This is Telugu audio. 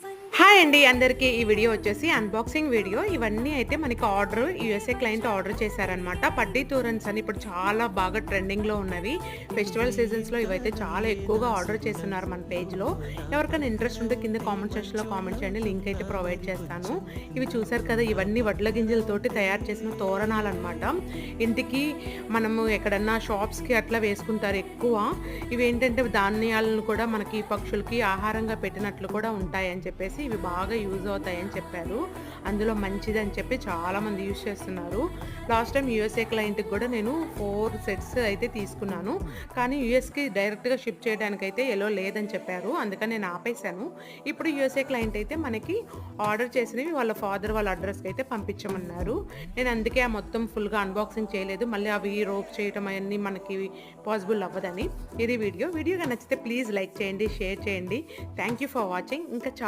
ざいます。అండి అందరికీ ఈ వీడియో వచ్చేసి అన్బాక్సింగ్ వీడియో. ఇవన్నీ అయితే మనకి ఆర్డర్ యూఎస్ఏ క్లయింట్ ఆర్డర్ చేశారనమాట పడ్డీ తోరన్స్ అని ఇప్పుడు చాలా బాగా ట్రెండింగ్లో ఉన్నవి. ఫెస్టివల్ సీజన్స్లో ఇవైతే చాలా ఎక్కువగా ఆర్డర్ చేస్తున్నారు మన పేజ్లో ఎవరికైనా ఇంట్రెస్ట్ ఉంటే కింద కామెంట్ సెక్షన్లో కామెంట్ చేయండి లింక్ అయితే ప్రొవైడ్ చేస్తాను. ఇవి చూసారు కదా ఇవన్నీ వడ్ల గింజలతోటి తయారు చేసిన తోరణాలు అనమాట ఇంటికి మనము ఎక్కడన్నా షాప్స్కి అట్లా వేసుకుంటారు ఎక్కువ. ఇవి ఏంటంటే ధాన్యాలను కూడా మనకి పక్షులకి ఆహారంగా పెట్టినట్లు కూడా ఉంటాయని చెప్పేసి ఇవి బాగా యూజ్ అవుతాయని చెప్పారు. అందులో మంచిది అని చెప్పి చాలామంది యూజ్ చేస్తున్నారు. లాస్ట్ టైం యూఎస్ఏ క్లయింట్కి కూడా నేను ఫోర్ సెట్స్ అయితే తీసుకున్నాను. కానీ యూఎస్కి డైరెక్ట్గా షిప్ చేయడానికి అయితే ఎలో లేదని చెప్పారు. అందుకని నేను ఆపేశాను. ఇప్పుడు యూఎస్ఏ క్లయింట్ అయితే మనకి ఆర్డర్ చేసినవి వాళ్ళ ఫాదర్ వాళ్ళ అడ్రస్కి అయితే పంపించమన్నారు. నేను అందుకే ఆ మొత్తం ఫుల్గా అన్బాక్సింగ్ చేయలేదు. మళ్ళీ అవి రోప్ చేయటం అవన్నీ మనకి పాసిబుల్ అవ్వదని. ఇది వీడియో. వీడియో నచ్చితే ప్లీజ్ లైక్ చేయండి షేర్ చేయండి. Thank you for watching. ఇంకా చాలా